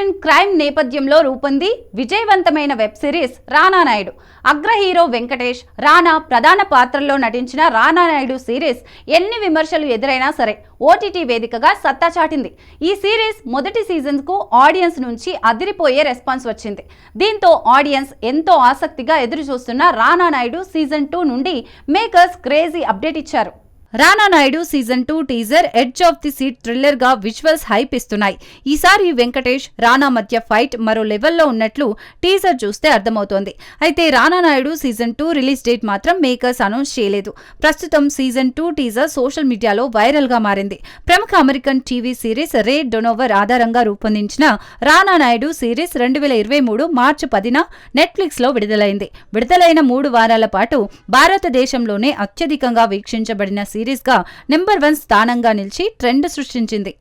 Action crime నేపథ్యంలో రూపొంది విజయవంతమైన web series రానా నాయుడు. అగ్ర హీరో వెంకటేష్ రానా ప్రధాన పాత్రల్లో నటించిన రానా నాయుడు సిరీస్ ఎన్ని విమర్శలు ఎదురైనా సరే ఓటీటీ వేదికగా సత్తా చాటింది. ఈ సిరీస్ మొదటి సీజన్కు ఆడియన్స్ నుంచి అదిరిపోయే రెస్పాన్స్ వచ్చింది. దీంతో ఆడియన్స్ ఎంతో ఆసక్తిగా ఎదురు చూస్తున్న రానా నాయుడు సీజన్ టూ నుండి మేకర్స్ క్రేజీ అప్డేట్ ఇచ్చారు. Rana Naidu season two teaser edge of the seat థ్రిల్లర్గా visuals hype ఇస్తున్నాయి. ఈసారి వెంకటేష్ రానా మధ్య ఫైట్ మరో లెవెల్లో ఉన్నట్లు టీజర్ చూస్తే అర్థమవుతోంది. అయితే Rana Naidu season two release date మాత్రం మేకర్స్ అనౌన్స్ చేయలేదు. ప్రస్తుతం సీజన్ టూ టీజర్ సోషల్ మీడియాలో వైరల్గా మారింది. ప్రముఖ American TV series Ray Donovan ఆధారంగా రూపొందించిన రానా నాయుడు సిరీస్ రెండు వేల ఇరవై మూడు మార్చి పదిన నెట్ఫ్లిక్స్లో విడుదలైంది. విడుదలైన మూడు వారాల పాటు భారతదేశంలోనే అత్యధికంగా వీక్షించబడిన సిరీస్గా నెంబర్ వన్ స్థానంగా నిలిచి ట్రెండ్ సృష్టించింది.